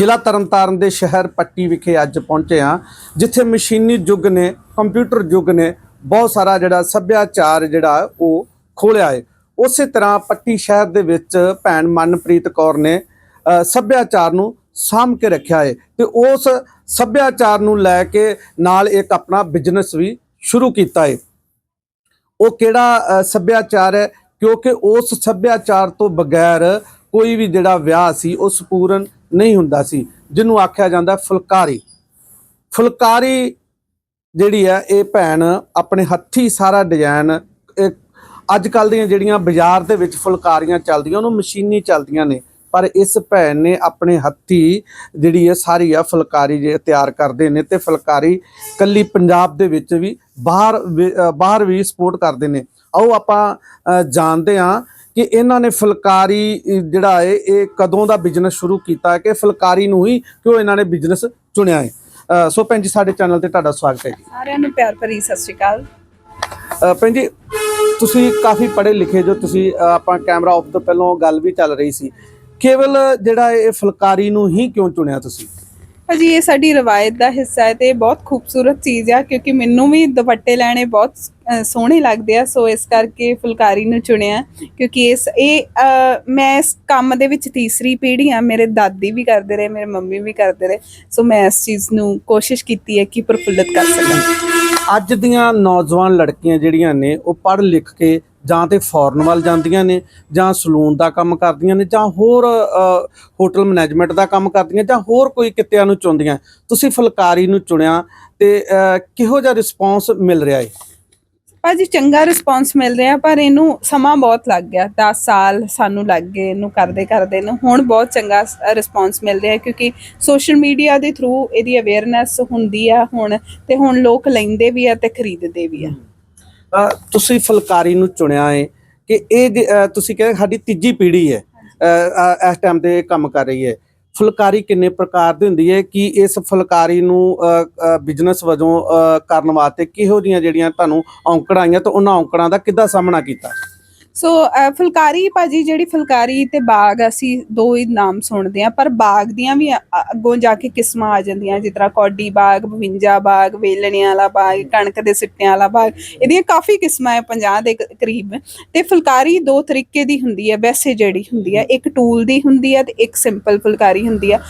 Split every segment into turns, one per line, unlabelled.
ਜ਼ਿਲ੍ਹਾ ਤਰਨਤਾਰਨ ਦੇ ਸ਼ਹਿਰ ਪੱਟੀ ਵਿਖੇ ਅੱਜ ਪਹੁੰਚੇ ਹਾਂ, ਜਿੱਥੇ ਮਸ਼ੀਨੀ ਯੁੱਗ ਨੇ, ਕੰਪਿਊਟਰ ਯੁੱਗ ਨੇ ਬਹੁਤ ਸਾਰਾ ਜਿਹੜਾ ਸੱਭਿਆਚਾਰ ਜਿਹੜਾ ਉਹ ਖੋਲਿਆ ਹੈ। ਉਸੇ ਤਰ੍ਹਾਂ ਪੱਟੀ ਸ਼ਹਿਰ ਦੇ ਵਿੱਚ ਭੈਣ ਮਨਪ੍ਰੀਤ ਕੌਰ ਨੇ ਸੱਭਿਆਚਾਰ ਨੂੰ ਸਾਂਭ ਕੇ ਰੱਖਿਆ ਹੈ ਤੇ ਉਸ ਸੱਭਿਆਚਾਰ ਨੂੰ ਲੈ ਕੇ ਨਾਲ ਇੱਕ ਆਪਣਾ ਬਿਜ਼ਨਸ ਵੀ ਸ਼ੁਰੂ ਕੀਤਾ ਹੈ। ਉਹ ਕਿਹੜਾ ਸੱਭਿਆਚਾਰ ਹੈ? ਕਿਉਂਕਿ ਉਸ ਸੱਭਿਆਚਾਰ ਤੋਂ ਬਗੈਰ ਕੋਈ ਵੀ ਜਿਹੜਾ ਵਿਆਹ ਸੀ, ਉਹ ਸੰਪੂਰਨ ਨਹੀਂ ਹੁੰਦਾ ਸੀ, ਜਿਹਨੂੰ ਆਖਿਆ ਜਾਂਦਾ ਫੁਲਕਾਰੀ। ਫੁਲਕਾਰੀ ਜਿਹੜੀ ਹੈ ਇਹ ਭੈਣ ਆਪਣੇ ਹੱਥੀ ਸਾਰਾ ਡਿਜ਼ਾਈਨ ਅੱਜ ਕੱਲ ਦੀਆਂ ਜਿਹੜੀਆਂ ਬਾਜ਼ਾਰ ਦੇ ਵਿੱਚ ਫੁਲਕਾਰੀਆਂ ਚੱਲਦੀਆਂ, ਉਹਨੂੰ ਮਸ਼ੀਨੀ ਚੱਲਦੀਆਂ ਨੇ। ਪਰ ਇਸ ਭੈਣ ਨੇ ਆਪਣੇ ਹੱਥੀ ਜਿਹੜੀ ਹੈ ਸਾਰੀ ਆ ਫੁਲਕਾਰੀ ਜੇ ਤਿਆਰ ਕਰਦੇ ਨੇ ਤੇ ਫੁਲਕਾਰੀ ਕੱਲੀ ਪੰਜਾਬ ਦੇ ਵਿੱਚ ਵੀ ਬਾਹਰ ਵੀ- ਬਾਹਰ ਵੀ ਸਪੋਰਟ ਕਰਦੇ ਨੇ। ਆਓ ਆਪਾਂ ਜਾਣਦੇ ਹਾਂ ਕਿ ਇਹਨਾਂ ਨੇ ਫੁਲਕਾਰੀ ਜਿਹੜਾ ਹੈ ਇਹ ਕਦੋਂ ਦਾ ਬਿਜ਼ਨਸ ਸ਼ੁਰੂ ਕੀਤਾ ਹੈ ਕਿ ਫੁਲਕਾਰੀ ਨੂੰ ਹੀ ਕਿਉਂ ਇਹਨਾਂ ਨੇ ਬਿਜ਼ਨਸ ਚੁਣਿਆ ਹੈ। ਸੋ ਭੈਣ ਜੀ ਸਾਡੇ ਚੈਨਲ ਤੇ ਤੁਹਾਡਾ ਸਵਾਗਤ ਹੈ ਜੀ।
ਸਾਰਿਆਂ ਨੂੰ ਪਿਆਰ ਭਰੀ ਸਤਿ ਸ਼੍ਰੀ ਅਕਾਲ।
ਭੈਣ ਜੀ ਤੁਸੀਂ ਕਾਫੀ ਪੜ੍ਹੇ ਲਿਖੇ ਜੋ ਤੁਸੀਂ ਆਪਾਂ ਕੈਮਰਾ ਆਫ ਤੋਂ ਪਹਿਲਾਂ ਗੱਲ ਵੀ ਚੱਲ ਰਹੀ ਸੀ। ਕੇਵਲ ਜਿਹੜਾ ਇਹ ਫੁਲਕਾਰੀ ਨੂੰ ਹੀ ਕਿਉਂ ਚੁਣਿਆ ਤੁਸੀਂ?
ਭਾਜੀ ਇਹ ਸਾਡੀ ਰਵਾਇਤ ਦਾ ਹਿੱਸਾ ਹੈ ਤੇ ਬਹੁਤ ਖੂਬਸੂਰਤ ਚੀਜ਼ ਆ ਕਿਉਂਕਿ ਮੈਨੂੰ ਵੀ ਦੁਪੱਟੇ ਲੈਣੇ ਬਹੁਤ ਸੋਹਣੇ ਲੱਗਦੇ ਆ, ਸੋ ਇਸ ਕਰਕੇ ਫੁਲਕਾਰੀ ਨੂੰ ਚੁਣਿਆ ਕਿਉਂਕਿ ਇਸ, ਇਹ ਮੈਂ ਇਸ ਕੰਮ ਦੇ ਵਿੱਚ ਤੀਸਰੀ ਪੀੜ੍ਹੀ ਆ ਮੇਰੇ ਦਾਦੀ ਵੀ ਕਰਦੇ ਰਹੇ, ਮੇਰੇ ਮੰਮੀ ਵੀ ਕਰਦੇ ਰਹੇ, ਸੋ ਮੈਂ ਇਸ ਚੀਜ਼ ਨੂੰ ਕੋਸ਼ਿਸ਼ ਕੀਤੀ ਹੈ ਕਿ ਪ੍ਰਫੁੱਲਤ ਕਰ ਸਕਾਂ।
ਅੱਜ ਦੀਆਂ ਨੌਜਵਾਨ ਲੜਕੀਆਂ ਜਿਹੜੀਆਂ ਨੇ, ਉਹ ਪੜ੍ਹ ਲਿਖ ਕੇ ਜਾਂ ਤੇ ਫੋਰਨ ਵੱਲ ਜਾਂਦੀਆਂ ਨੇ, ਜਾਂ ਸਲੂਨ ਦਾ ਕੰਮ ਕਰਦੀਆਂ ਨੇ, ਜਾਂ ਹੋਰ ਹੋਟਲ ਮੈਨੇਜਮੈਂਟ ਦਾ ਕੰਮ ਕਰਦੀਆਂ, ਜਾਂ ਹੋਰ ਕੋਈ ਕਿੱਤਿਆਂ ਨੂੰ ਚੁਣਦੀਆਂ। ਤੁਸੀਂ ਫੁਲਕਾਰੀ ਨੂੰ ਚੁਣਿਆ ਤੇ ਕਿਹੋ ਜਿਹਾ ਰਿਸਪੌਂਸ ਮਿਲ ਰਿਹਾ ਹੈ?
ਭਾਜੀ ਚੰਗਾ ਰਿਸਪੌਂਸ ਮਿਲ ਰਿਹਾ, ਪਰ ਇਹਨੂੰ ਸਮਾਂ ਬਹੁਤ ਲੱਗ ਗਿਆ। 10 ਸਾਲ ਸਾਨੂੰ ਲੱਗ ਗਏ ਇਹਨੂੰ ਕਰਦੇ ਕਰਦੇ ਨੂੰ। ਹੁਣ ਬਹੁਤ ਚੰਗਾ ਰਿਸਪੌਂਸ ਮਿਲ ਰਿਹਾ ਕਿਉਂਕਿ ਸੋਸ਼ਲ ਮੀਡੀਆ ਦੇ ਥਰੂ ਇਹਦੀ ਅਵੇਅਰਨੈਸ ਹੁੰਦੀ ਆ ਹੁਣ ਤੇ ਹੁਣ ਲੋਕ ਲੈਂਦੇ ਵੀ ਆ ਤੇ ਖਰੀਦਦੇ ਵੀ ਆ।
ਤੁਸੀਂ ਫੁਲਕਾਰੀ ਨੂੰ ਚੁਣਿਆ ਏ ਕਿ ਇਹ ਤੁਸੀਂ ਕਹਿੰਦੇ ਸਾਡੀ ਤੀਜੀ ਪੀੜ੍ਹੀ ਹੈ। ਇਸ ਟਾਈਮ ਤੇ ਕੰਮ ਕਰ ਰਹੀ ਹੈ। ਫੁਲਕਾਰੀ ਕਿੰਨੇ ਪ੍ਰਕਾਰ ਦੀ ਹੁੰਦੀ ਹੈ? ਕਿ ਇਸ ਫੁਲਕਾਰੀ ਨੂੰ ਬਿਜ਼ਨਸ ਵਜੋਂ ਅ, ਕਰਨ ਵਾਸਤੇ ਕਿਹੋ ਜੀਆਂ ਜਿਹੜੀਆਂ ਤੁਹਾਨੂੰ ਔਂਕੜਾਂ ਆਈਆਂ ਤਾਂ ਉਹਨਾਂ ਔਂਕੜਾਂ ਦਾ ਕਿੱਦਾਂ ਸਾਹਮਣਾ ਕੀਤਾ?
ਸੋ ਅ, ਫੁਲਕਾਰੀ ਭਾਜੀ ਜਿਹੜੀ ਫੁਲਕਾਰੀ ਤੇ ਬਾਗ ਅਸੀਂ ਦੋ ਹੀ ਨਾਮ ਸੁਣਦੇ ਆ ਪਰ ਬਾਗ ਦੀਆਂ ਵੀ ਅੱਗੋਂ ਜਾ ਕੇ ਕਿਸਮਾਂ ਆ ਜਾਂਦੀਆਂ ਜਿਸ ਤਰ੍ਹਾਂ ਕੌਡੀ ਬਾਗ 52 ਬਾਗ ਵੇਲਣਿਆਂ ਵਾਲਾ ਬਾਗ ਕਣਕ ਦੇ ਸਿੱਟਿਆਂ ਵਾਲਾ ਬਾਗ ਇਹਦੀਆਂ ਕਾਫੀ ਕਿਸਮਾਂ ਹੈ 50 ਦੇ ਕਰੀਬ। ਤੇ ਫੁਲਕਾਰੀ ਦੋ ਤਰੀਕੇ ਦੀ ਹੁੰਦੀ ਹੈ ਵੈਸੇ ਜਿਹੜੀ ਹੁੰਦੀ ਹੈ ਇੱਕ ਟੂਲ ਦੀ ਹੁੰਦੀ ਹੈ ਤੇ ਇੱਕ ਸਿੰਪਲ ਫੁਲਕਾਰੀ ਹੁੰਦੀ ਹੈ।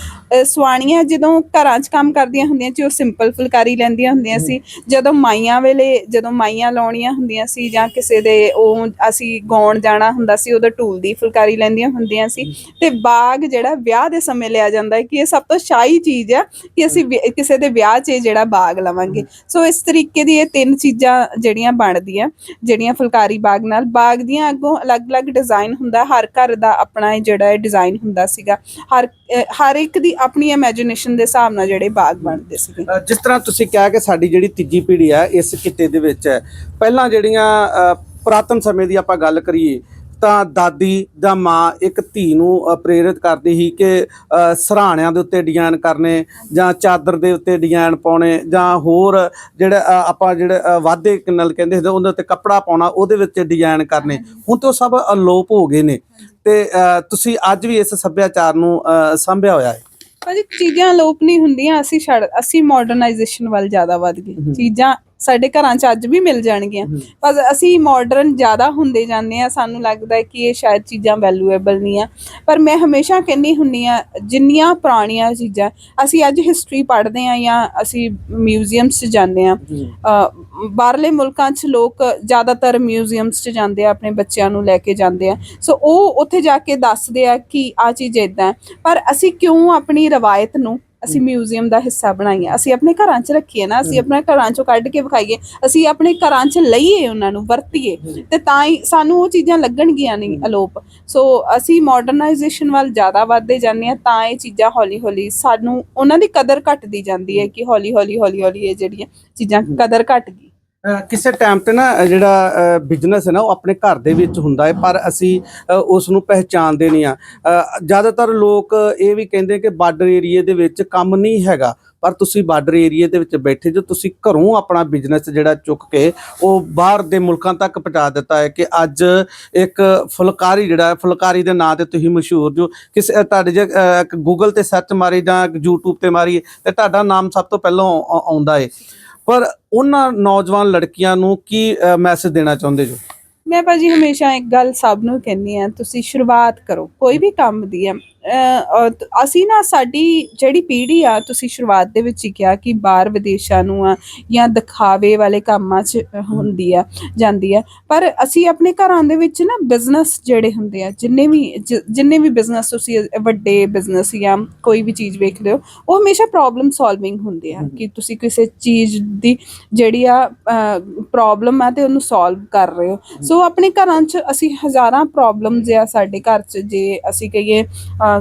ਸਵਾਣੀਆਂ ਜਦੋਂ ਘਰਾਂ 'ਚ ਕੰਮ ਕਰਦੀਆਂ ਹੁੰਦੀਆਂ ਸੀ ਉਹ ਸਿੰਪਲ ਫੁਲਕਾਰੀ ਲੈਂਦੀਆਂ ਹੁੰਦੀਆਂ ਸੀ। ਜਦੋਂ ਮਾਈਆਂ ਵੇਲੇ ਜਦੋਂ ਮਾਈਆਂ ਲਾਉਣੀਆਂ ਹੁੰਦੀਆਂ ਸੀ ਜਾਂ ਕਿਸੇ ਦੇ ਉਹ ਅਸੀਂ ਗਾਉਣ ਜਾਣਾ ਹੁੰਦਾ ਸੀ ਉਹਦਾ ਟੂਲ ਦੀ ਫੁਲਕਾਰੀ ਲੈਂਦੀਆਂ ਹੁੰਦੀਆਂ ਸੀ ਤੇ ਬਾਗ ਜਿਹੜਾ ਵਿਆਹ ਦੇ ਸਮੇਂ ਲਿਆ ਜਾਂਦਾ ਹੈ ਕਿ ਇਹ ਸਭ ਤੋਂ ਸ਼ਾਹੀ ਚੀਜ਼ ਆ ਕਿ ਅਸੀਂ ਵਿ- ਕਿਸੇ ਦੇ ਵਿਆਹ 'ਚ ਇਹ ਜਿਹੜਾ ਬਾਗ ਲਵਾਂਗੇ। ਸੋ ਇਸ ਤਰੀਕੇ ਦੀ ਇਹ ਤਿੰਨ ਚੀਜ਼ਾਂ ਜਿਹੜੀਆਂ ਬਣਦੀਆਂ ਜਿਹੜੀਆਂ ਫੁਲਕਾਰੀ ਬਾਗ ਨਾਲ। ਬਾਗ ਦੀਆਂ ਅੱਗੋਂ ਅਲੱਗ-ਅਲੱਗ ਡਿਜ਼ਾਈਨ ਹੁੰਦਾ ਹਰ ਘਰ ਦਾ ਆਪਣਾ ਇਹ ਜਿਹੜਾ ਡਿਜ਼ਾਈਨ ਹੁੰਦਾ ਸੀਗਾ। ਹਰ ਅ, ਹਰ ਇੱਕ ਦੀ ਆਪਣੀ ਇਮੇਜਿਨੇਸ਼ਨ ਦੇ ਹਿਸਾਬ ਨਾਲ ਜਿਹੜੇ ਬਾਗ ਬਣਦੇ ਸੀਗੇ।
ਅ, ਜਿਸ ਤਰ੍ਹਾਂ ਤੁਸੀਂ ਕਿਹਾ ਕਿ ਸਾਡੀ ਜਿਹੜੀ ਤੀਜੀ ਪੀੜ੍ਹੀ ਹੈ ਇਸ ਕਿੱਤੇ ਦੇ ਵਿੱਚ ਹੈ। ਪਹਿਲਾਂ ਜਿਹੜੀਆਂ ਅ, ਪੁਰਾਤਨ ਸਮੇਂ ਦੀ ਆਪਾਂ ਗੱਲ ਕਰੀਏ ਤਾਂ ਦਾਦੀ ਜਾਂ ਮਾਂ ਇੱਕ ਧੀ ਨੂੰ ਪ੍ਰੇਰਿਤ ਕਰਦੀ ਸੀ ਕਿ ਸਰਾਣਿਆਂ ਦੇ ਉੱਤੇ ਡਿਜ਼ਾਈਨ ਕਰਨੇ ਜਾਂ ਚਾਦਰ ਦੇ ਉੱਤੇ ਡਿਜ਼ਾਈਨ ਪਾਉਣੇ ਜਾਂ ਹੋਰ ਜਿਹੜੇ ਆਪਾਂ ਜਿਹੜੇ ਵਾਧੇ ਨਾਲ ਕਹਿੰਦੇ ਹੁੰਦੇ ਉਹਦੇ ਉੱਤੇ ਕੱਪੜਾ ਪਾਉਣਾ ਉਹਦੇ ਵਿੱਚ ਡਿਜ਼ਾਈਨ ਕਰਨੇ। ਹੁਣ ਤੇ ਉਹ ਸਭ ਅਲੋਪ ਹੋ ਗਏ ਨੇ। ਤੇ ਤੁਸੀਂ ਅੱਜ ਵੀ ਇਸ ਸੱਭਿਆਚਾਰ ਨੂੰ ਸਾਂਭਿਆ ਹੋਇਆ ਹੈ?
ਭਾਜੀ ਚੀਜ਼ਾਂ ਲੋਪ ਨਹੀਂ ਹੁੰਦੀਆਂ ਅਸੀਂ ਛੱਡ ਅਸੀਂ ਮਾਡਰਨਾਈਜੇਸ਼ਨ ਵੱਲ ਜ਼ਿਆਦਾ ਵੱਧ ਗਏ। ਚੀਜ਼ਾਂ ਸਾਡੇ ਘਰਾਂ 'ਚ ਅੱਜ ਵੀ ਮਿਲ ਜਾਣਗੀਆਂ। ਪਰ ਅਸੀਂ ਮਾਡਰਨ ਜ਼ਿਆਦਾ ਹੁੰਦੇ ਜਾਂਦੇ ਆ ਸਾਨੂੰ ਲੱਗਦਾ ਹੈ ਕਿ ਇਹ ਸ਼ਾਇਦ ਚੀਜ਼ਾਂ ਵੈਲਿਊਏਬਲ ਨਹੀਂ ਆ। ਪਰ ਮੈਂ ਹਮੇਸ਼ਾ ਕਹਿੰਦੀ ਹੁੰਨੀ ਆ ਜਿੰਨੀਆਂ ਪੁਰਾਣੀਆਂ ਚੀਜ਼ਾਂ ਅਸੀਂ ਅੱਜ ਹਿਸਟਰੀ ਪੜ੍ਹਦੇ ਆ ਜਾਂ ਅਸੀਂ ਮਿਊਜ਼ੀਅਮਸ 'ਚ ਜਾਂਦੇ ਆ ਬਾਹਰਲੇ ਮੁਲਕਾਂ 'ਚ ਲੋਕ ਜ਼ਿਆਦਾਤਰ ਮਿਊਜ਼ੀਅਮਸ 'ਚ ਜਾਂਦੇ ਆ ਆਪਣੇ ਬੱਚਿਆਂ ਨੂੰ ਲੈ ਕੇ ਜਾਂਦੇ ਆ। ਸੋ ਉਹ ਉੱਥੇ ਜਾ ਕੇ ਦੱਸਦੇ ਆ ਕਿ ਆ ਚੀਜ਼ ਇਦਾਂ ਪਰ ਅਸੀਂ ਕਿਉਂ ਆਪਣੀ ਰਵਾਇਤ ਨੂੰ ਅਸੀਂ ਮਿਊਜ਼ੀਅਮ ਦਾ ਹਿੱਸਾ ਬਣਾਈਏ ਅਸੀਂ ਆਪਣੇ ਘਰਾਂ 'ਚ ਰੱਖੀਏ ਨਾ ਅਸੀਂ ਆਪਣੇ ਘਰਾਂ 'ਚੋਂ ਕੱਢ ਕੇ ਵਿਖਾਈਏ ਅਸੀਂ ਆਪਣੇ ਘਰਾਂ 'ਚ ਲਈਏ ਉਹਨਾਂ ਨੂੰ ਵਰਤੀਏ ਤੇ ਤਾਂ ਹੀ ਸਾਨੂੰ ਉਹ ਚੀਜ਼ਾਂ ਲੱਗਣਗੀਆਂ ਨਹੀਂ ਅਲੋਪ। ਸੋ ਅਸੀਂ ਮਾਡਰਨਾਈਜੇਸ਼ਨ ਵੱਲ ਜ਼ਿਆਦਾ ਵੱਧਦੇ ਜਾਂਦੇ ਆ ਤਾਂ ਇਹ ਚੀਜ਼ਾਂ ਹੌਲੀ ਹੌਲੀ ਸਾਨੂੰ ਉਹਨਾਂ ਦੀ ਕਦਰ ਘਟਦੀ ਜਾਂਦੀ ਹੈ ਕਿ ਹੌਲੀ ਹੌਲੀ ਹੌਲੀ ਹੌਲੀ ਇਹ ਜਿਹੜੀਆਂ ਚੀਜ਼ਾਂ ਕਦਰ ਘਟ ਗਈ।
ਕਿਸੇ ਟਾਈਮ ਤੇ ਨਾ ਜਿਹੜਾ ਬਿਜ਼ਨਸ ਹੈ ਨਾ, ਉਹ ਆਪਣੇ ਘਰ ਦੇ ਵਿੱਚ ਹੁੰਦਾ ਹੈ, ਪਰ ਅਸੀਂ, ਅਹ ਉਸ ਨੂੰ ਪਹਿਚਾਣਦੇ ਨਹੀਂ ਆ ਜ਼ਿਆਦਾਤਰ ਲੋਕ ਇਹ ਵੀ ਕਹਿੰਦੇ ਕਿ ਬਾਰਡਰ ਏਰੀਏ ਦੇ ਵਿੱਚ ਕੰਮ ਨਹੀਂ ਹੈਗਾ, ਪਰ ਤੁਸੀਂ ਬਾਰਡਰ ਏਰੀਏ ਦੇ ਵਿੱਚ ਬੈਠੇ ਜੋ ਤੁਸੀਂ ਘਰੋਂ ਆਪਣਾ ਬਿਜ਼ਨਸ ਜਿਹੜਾ ਚੁੱਕ ਕੇ ਉਹ ਬਾਹਰ ਦੇ ਮੁਲਕਾਂ ਤੱਕ ਪਹੁੰਚਾ ਦਿੱਤਾ ਹੈ ਕਿ ਅੱਜ ਇੱਕ ਫੁਲਕਾਰੀ ਜਿਹੜਾ ਫੁਲਕਾਰੀ ਦੇ ਨਾਂ ਤੇ ਤੁਸੀਂ ਮਸ਼ਹੂਰ ਜੋ ਕਿਸੇ ਤੁਹਾਡੇ ਜੇ ਗੂਗਲ ਤੇ ਸਰਚ ਮਾਰੀ ਜਾਂ YouTube ਤੇ ਮਾਰੀ, ਤੇ ਤੁਹਾਡਾ ਨਾਮ ਸਭ ਤੋਂ ਪਹਿਲਾਂ ਆਉਂਦਾ ਹੈ। ਪਰ ਉਹਨਾਂ ਨੌਜਵਾਨ ਲੜਕੀਆਂ ਨੂੰ ਕੀ ਮੈਸੇਜ ਦੇਣਾ ਚਾਹੁੰਦੇ ਜੋ?
ਮੈਂ ਭਾਜੀ ਹਮੇਸ਼ਾ ਇੱਕ ਗੱਲ ਸਭ ਨੂੰ ਕਹਿੰਦੀ ਆ ਤੁਸੀਂ ਸ਼ੁਰੂਆਤ ਕਰੋ, ਕੋਈ ਵੀ ਕੰਮ ਦੀ ਆ ਅਸੀਂ ਨਾ ਸਾਡੀ ਜਿਹੜੀ ਪੀੜ੍ਹੀ ਆ ਤੁਸੀਂ ਸ਼ੁਰੂਆਤ ਦੇ ਵਿੱਚ ਹੀ ਕਿਹਾ ਕਿ ਬਾਹਰ ਵਿਦੇਸ਼ਾਂ ਨੂੰ ਆ ਜਾਂ ਦਿਖਾਵੇ ਵਾਲੇ ਕੰਮਾਂ 'ਚ ਹੁੰਦੀ ਆ ਜਾਂਦੀ ਆ। ਪਰ ਅਸੀਂ ਆਪਣੇ ਘਰਾਂ ਦੇ ਵਿੱਚ ਨਾ ਬਿਜ਼ਨਸ ਜਿਹੜੇ ਹੁੰਦੇ ਆ ਜਿੰਨੇ ਵੀ ਜਿੰਨੇ ਵੀ ਬਿਜ਼ਨਸ ਤੁਸੀਂ ਵੱਡੇ ਬਿਜ਼ਨਸ ਜਾਂ ਕੋਈ ਵੀ ਚੀਜ਼ ਵੇਖਦੇ ਹੋ ਉਹ ਹਮੇਸ਼ਾ ਪ੍ਰੋਬਲਮ ਸੋਲਵਿੰਗ ਹੁੰਦੇ ਆ ਕਿ ਤੁਸੀਂ ਕਿਸੇ ਚੀਜ਼ ਦੀ ਜਿਹੜੀ ਆ ਪ੍ਰੋਬਲਮ ਆ ਤੇ ਉਹਨੂੰ ਸੋਲਵ ਕਰ ਰਹੇ ਹੋ। ਸੋ ਆਪਣੇ ਘਰਾਂ 'ਚ ਅਸੀਂ ਹਜ਼ਾਰਾਂ ਪ੍ਰੋਬਲਮਸ ਆ ਸਾਡੇ ਘਰ 'ਚ ਜੇ ਅਸੀਂ ਕਹੀਏ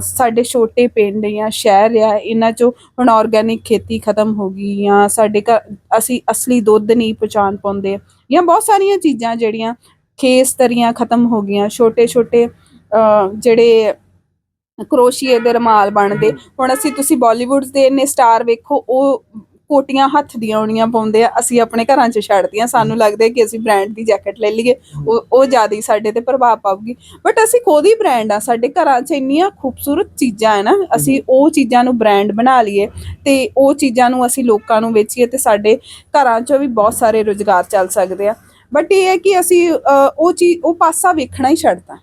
ਸਾਡੇ ਛੋਟੇ ਪਿੰਡ ਜਾਂ ਸ਼ਹਿਰ ਆ ਇਹਨਾਂ 'ਚੋਂ ਹੁਣ ਆਰਗੈਨਿਕ ਖੇਤੀ ਖਤਮ ਹੋ ਗਈ ਜਾਂ ਸਾਡੇ ਘਰ ਅਸੀਂ ਅਸਲੀ ਦੁੱਧ ਨਹੀਂ ਪਹੁੰਚਾਣ ਪਾਉਂਦੇ ਜਾਂ ਬਹੁਤ ਸਾਰੀਆਂ ਚੀਜ਼ਾਂ ਜਿਹੜੀਆਂ ਖੇਸ ਤਰੀਆਂ ਖਤਮ ਹੋ ਗਈਆਂ ਛੋਟੇ ਛੋਟੇ ਅ, ਜਿਹੜੇ ਕਰੋਸ਼ੀਏ ਦੇ ਰਮਾਲ ਬਣਦੇ ਹੁਣ ਅਸੀਂ ਤੁਸੀਂ ਬਾਲੀਵੁੱਡ ਦੇ ਇੰਨੇ ਸਟਾਰ ਵੇਖੋ ਉਹ ਕੋਟੀਆਂ ਹੱਥ ਦੀਆਂ ਆਉਣੀਆਂ ਪਾਉਂਦੇ ਆ ਅਸੀਂ ਆਪਣੇ ਘਰਾਂ 'ਚ ਛੱਡਦੀਆਂ। ਸਾਨੂੰ ਲੱਗਦਾ ਕਿ ਅਸੀਂ ਬ੍ਰਾਂਡ ਦੀ ਜੈਕਟ ਲੈ ਲਈਏ ਉਹ ਉਹ ਜ਼ਿਆਦਾ ਹੀ ਸਾਡੇ ਤੇ ਪ੍ਰਭਾਵ ਪਾਊਗੀ। ਬਟ ਅਸੀਂ ਖੁਦ ਹੀ ਬ੍ਰਾਂਡ ਆ ਸਾਡੇ ਘਰਾਂ 'ਚ ਇੰਨੀਆਂ ਖੂਬਸੂਰਤ ਚੀਜ਼ਾਂ ਹੈ ਨਾ ਅਸੀਂ ਉਹ ਚੀਜ਼ਾਂ ਨੂੰ ਬ੍ਰਾਂਡ ਬਣਾ ਲਈਏ ਤੇ ਉਹ ਚੀਜ਼ਾਂ ਨੂੰ ਅਸੀਂ ਲੋਕਾਂ ਨੂੰ ਵੇਚੀਏ ਤੇ ਸਾਡੇ ਘਰਾਂ 'ਚੋਂ ਵੀ ਬਹੁਤ ਸਾਰੇ ਰੁਜ਼ਗਾਰ ਚੱਲ ਸਕਦੇ ਆ। ਬਟ ਇਹ ਹੈ ਕਿ ਅਸੀਂ ਅ, ਉਹ ਚੀਜ਼ ਉਹ ਪਾਸਾ ਵੇਖਣਾ ਹੀ ਛੱਡਤਾ।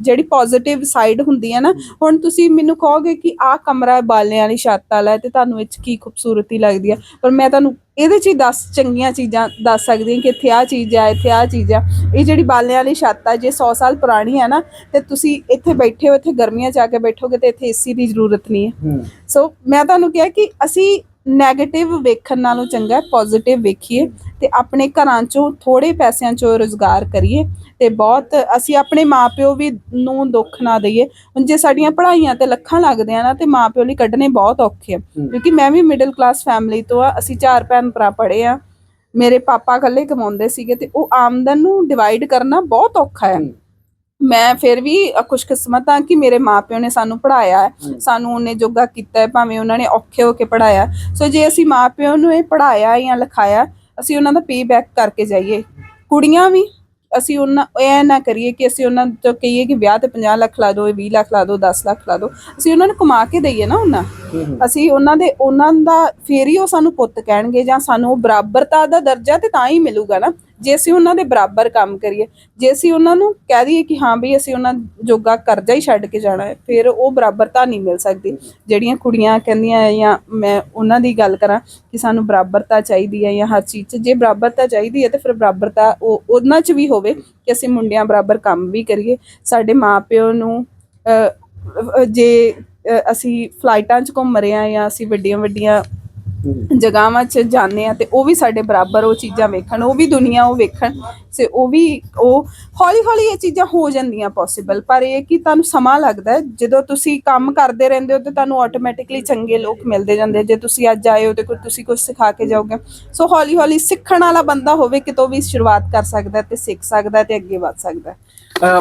ਜਿਹੜੀ ਪੋਜ਼ਿਟਿਵ ਸਾਈਡ ਹੁੰਦੀ ਹੈ ਨਾ ਹੁਣ ਤੁਸੀਂ ਮੈਨੂੰ ਕਹੋਗੇ ਕਿ ਆਹ ਕਮਰਾ ਹੈ ਬਾਲਿਆਂ ਵਾਲੀ ਛੱਤ ਵਾਲਾ ਹੈ ਤੇ ਤੁਹਾਨੂੰ ਇਹ 'ਚ ਕੀ ਖੂਬਸੂਰਤੀ ਲੱਗਦੀ ਹੈ? ਪਰ ਮੈਂ ਤੁਹਾਨੂੰ ਇਹਦੇ 'ਚ ਹੀ 10 ਚੰਗੀਆਂ ਚੀਜ਼ਾਂ ਦੱਸ ਸਕਦੀ ਹਾਂ ਕਿ ਇੱਥੇ ਆਹ ਚੀਜ਼ ਆ ਇੱਥੇ ਆਹ ਚੀਜ਼ ਆ। ਇਹ ਜਿਹੜੀ ਬਾਲਿਆਂ ਵਾਲੀ ਛੱਤ ਆ ਜੇ 100 ਸਾਲ ਪੁਰਾਣੀ ਹੈ ਨਾ ਤੇ ਤੁਸੀਂ ਇੱਥੇ ਬੈਠੇ ਹੋ ਇੱਥੇ ਗਰਮੀਆਂ 'ਚ ਆ ਕੇ ਬੈਠੋਗੇ ਤੇ ਇੱਥੇ ਏਸੀ ਦੀ ਜ਼ਰੂਰਤ ਨਹੀਂ ਹੈ। ਸੋ ਮੈਂ ਤੁਹਾਨੂੰ ਕਿਹਾ ਕਿ ਅਸੀਂ 네ਗੇਟਿਵ ਵੇਖਣ ਨਾਲੋਂ ਚੰਗਾ ਪੋਜ਼ਿਟਿਵ ਵੇਖੀਏ ਤੇ ਆਪਣੇ ਘਰਾਂ ਚੋਂ ਥੋੜੇ ਪੈਸਿਆਂ ਚੋਂ ਰੋਜ਼ਗਾਰ ਕਰੀਏ ਤੇ ਬਹੁਤ ਅਸੀਂ ਆਪਣੇ ਮਾਪਿਓ ਵੀ ਨੂੰ ਦੁੱਖ ਨਾ ਦਈਏ। ਹੁਣ ਜੇ ਸਾਡੀਆਂ ਪੜ੍ਹਾਈਆਂ ਤੇ ਲੱਖਾਂ ਲੱਗਦੇ ਆ ਨਾ ਤੇ ਮਾਪਿਓ ਲਈ ਕੱਢਣੇ ਬਹੁਤ ਔਖੇ ਆ। ਕਿਉਂਕਿ ਮੈਂ ਵੀ ਮਿਡਲ ਕਲਾਸ ਫੈਮਿਲੀ ਤੋਂ ਆ ਅਸੀਂ ਚਾਰ ਭੈਣ ਭਰਾ ਪੜ੍ਹੇ ਆ। ਮੇਰੇ ਪਾਪਾ ਇਕੱਲੇ ਕਮਾਉਂਦੇ ਸੀਗੇ ਤੇ ਉਹ ਆਮਦਨ ਨੂੰ ਡਿਵਾਈਡ ਕਰਨਾ ਬਹੁਤ ਔਖਾ ਹੈ। ਮੈਂ ਫਿਰ ਵੀ ਖੁਸ਼ਕਿਸਮਤ ਹਾਂ ਕਿ ਮੇਰੇ ਮਾਪਿਓ ਨੇ ਸਾਨੂੰ ਪੜਾਇਆ ਸਾਨੂੰ ਉਹਨੇ ਜੋਗਾ ਕੀਤਾ ਭਾਵੇਂ ਉਹਨਾਂ ਨੇ ਔਖੇ ਹੋ ਕੇ ਪੜਾਇਆ ਸੋ ਜੇ ਅਸੀਂ ਮਾਪਿਓ ਨੂੰ ਇਹ ਪੜਾਇਆ ਜਾਂ ਲਿਖਾਇਆ ਅਸੀਂ ਉਹਨਾਂ ਦਾ ਪੇ ਬੈਕ ਕਰਕੇ ਜਾਈਏ। ਕੁੜੀਆਂ ਵੀ ਅਸੀਂ ਉਹਨਾਂ ਇਹ ਨਾ ਕਰੀਏ ਕਿ ਅਸੀਂ ਉਹਨਾਂ ਤੋਂ ਕਹੀਏ ਕਿ ਵਿਆਹ ਤੇ 50 ਲੱਖ ਲਾ ਦਿਓ 20 ਲੱਖ ਲਾ ਦਿਓ 10 ਲੱਖ ਲਾ ਦਿਓ। ਅਸੀਂ ਉਹਨਾਂ ਨੂੰ ਕਮਾ ਕੇ ਦਈਏ ਨਾ ਉਹਨਾਂ। ਅਸੀਂ ਉਹਨਾਂ ਦੇ ਉਹਨਾਂ ਦਾ ਫੇਰ ਹੀ ਉਹ ਸਾਨੂੰ ਪੁੱਤ ਕਹਿਣਗੇ ਜਾਂ ਸਾਨੂੰ ਬਰਾਬਰਤਾ ਦਾ ਦਰਜਾ ਤੇ ਤਾਂ ਹੀ ਮਿਲੂਗਾ ਨਾ। ਜੇ ਅਸੀਂ ਉਹਨਾਂ ਦੇ ਬਰਾਬਰ ਕੰਮ ਕਰੀਏ, ਜੇ ਅਸੀਂ ਉਹਨਾਂ ਨੂੰ ਕਹਿ ਦਈਏ ਕਿ ਹਾਂ ਵੀ ਅਸੀਂ ਉਹਨਾਂ ਜੋਗਾ ਕਰਜ਼ਾ ਹੀ ਛੱਡ ਕੇ ਜਾਣਾ ਹੈ, ਫਿਰ ਉਹ ਬਰਾਬਰਤਾ ਨਹੀਂ ਮਿਲ ਸਕਦੀ। ਜਿਹੜੀਆਂ ਕੁੜੀਆਂ ਕਹਿੰਦੀਆਂ ਹੈ ਜਾਂ ਮੈਂ ਉਹਨਾਂ ਦੀ ਗੱਲ ਕਰਾਂ ਕਿ ਸਾਨੂੰ ਬਰਾਬਰਤਾ ਚਾਹੀਦੀ ਹੈ ਜਾਂ ਹਰ ਚੀਜ਼ 'ਚ, ਜੇ ਬਰਾਬਰਤਾ ਚਾਹੀਦੀ ਹੈ ਤਾਂ ਫਿਰ ਬਰਾਬਰਤਾ ਉਹ ਉਹਨਾਂ 'ਚ ਵੀ ਹੋਵੇ ਕਿ ਅਸੀਂ ਮੁੰਡਿਆਂ ਬਰਾਬਰ ਕੰਮ ਵੀ ਕਰੀਏ। ਸਾਡੇ ਮਾਪਿਓ ਨੂੰ ਜੇ ਅਸੀਂ ਫਲਾਈਟਾਂ 'ਚ ਘੁੰਮ ਰਹੇ ਹਾਂ ਜਾਂ ਅਸੀਂ ਵੱਡੀਆਂ ਵੱਡੀਆਂ ਜਗ੍ਹਾਵਾਂ 'ਚ ਜਾਂਦੇ ਆ ਤੇ ਉਹ ਵੀ ਸਾਡੇ ਬਰਾਬਰ ਉਹ ਚੀਜ਼ਾਂ ਵੇਖਣ, ਉਹ ਵੀ ਦੁਨੀਆ ਉਹ ਵੇਖਣ, ਤੇ ਉਹ ਵੀ ਉਹ ਹੌਲੀ ਹੌਲੀ ਇਹ ਚੀਜ਼ਾਂ ਹੋ ਜਾਂਦੀਆਂ ਪੋਸੀਬਲ ਪਰ ਇਹ ਕਿ ਤੁਹਾਨੂੰ ਸਮਾਂ ਲੱਗਦਾ ਹੈ, ਜਦੋਂ ਤੁਸੀਂ ਕੰਮ ਕਰਦੇ ਰਹਿੰਦੇ ਹੋ ਤੇ ਤੁਹਾਨੂੰ ਆਟੋਮੈਟਿਕਲੀ ਚੰਗੇ ਲੋਕ ਮਿਲਦੇ ਜਾਂਦੇ ਜੇ ਤੁਸੀਂ ਅੱਜ ਆਏ ਹੋ ਤੇ ਕੋਈ ਤੁਸੀਂ ਕੁਝ ਸਿਖਾ ਕੇ ਜਾਓਗੇ। ਸੋ ਹੌਲੀ ਹੌਲੀ ਸਿੱਖਣ ਵਾਲਾ ਬੰਦਾ ਹੋਵੇ, ਕਿਤੋਂ ਵੀ ਸ਼ੁਰੂਆਤ ਕਰ ਸਕਦਾ ਹੈ ਤੇ ਸਿੱਖ ਸਕਦਾ ਹੈ ਤੇ ਅੱਗੇ ਵਧ ਸਕਦਾ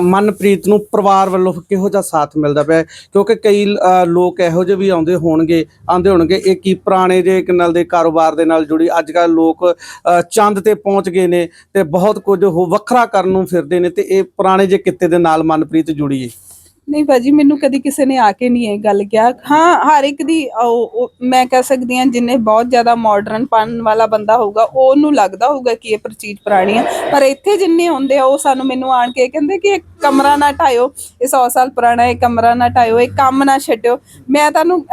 ਮਨਪ੍ਰੀਤ ਨੂੰ ਪਰਿਵਾਰ ਵੱਲੋਂ ਕਿਹੋ ਜਿਹਾ ਸਾਥ ਮਿਲਦਾ ਪਿਆ? ਕਿਉਂਕਿ ਕਈ ਲੋਕ ਇਹੋ ਜਿਹੇ ਵੀ ਆਉਂਦੇ ਹੋਣਗੇ ਆਉਂਦੇ ਹੋਣਗੇ, ਇਹ ਕੀ ਪੁਰਾਣੇ ਜੇ ਇੱਕ ਨਾਲ ਦੇ ਕਾਰੋਬਾਰ ਦੇ ਨਾਲ ਜੁੜੀ ਅੱਜ ਕੱਲ ਲੋਕ ਚੰਦ ਤੇ ਪਹੁੰਚ ਗਏ ਨੇ ਤੇ ਬਹੁਤ ਕੁਝ ਉਹ ਵੱਖਰਾ ਕਰਨ ਨੂੰ ਫਿਰਦੇ ਨੇ ਤੇ ਇਹ ਪੁਰਾਣੇ ਜੇ ਕਿੱਤੇ ਦੇ ਨਾਲ ਮਨਪ੍ਰੀਤ ਜੁੜੀ ਹੈ
ਨਹੀਂ ਭਾਜੀ, ਮੈਨੂੰ ਕਦੀ ਕਿਸੇ ਨੇ ਆ ਕੇ ਨਹੀਂ ਇਹ ਗੱਲ ਕਿਹਾ। ਹਾਂ, ਹਰ ਇੱਕ ਦੀ, ਉਹ- ਉਹ- ਮੈਂ ਕਹਿ ਸਕਦੀ ਹਾਂ ਜਿੰਨੇ ਬਹੁਤ ਜ਼ਿਆਦਾ ਮਾਡਰਨ ਪਨ ਵਾਲਾ ਬੰਦਾ ਹੋਊਗਾ, ਉਹਨੂੰ ਲੱਗਦਾ ਹੋਊਗਾ ਕਿ ਇਹ ਪਰ ਚੀਜ਼ ਪੁਰਾਣੀ ਹੈ ਪਰ ਇੱਥੇ ਜਿੰਨੇ ਹੁੰਦੇ ਆ, ਉਹ ਸਾਨੂੰ ਮੈਨੂੰ ਆਣ ਕੇ ਕਹਿੰਦੇ ਕਿ ਇਹ ਕਮਰਾ ਨਾ ਢਾਇਓ, ਇਹ 100 ਸਾਲ ਪੁਰਾਣਾ ਇਹ ਕਮਰਾ ਨਾ ਢਾਇਓ, ਇਹ ਕੰਮ ਨਾ ਛੱਡਿਓ। ਮੈਂ ਤੁਹਾਨੂੰ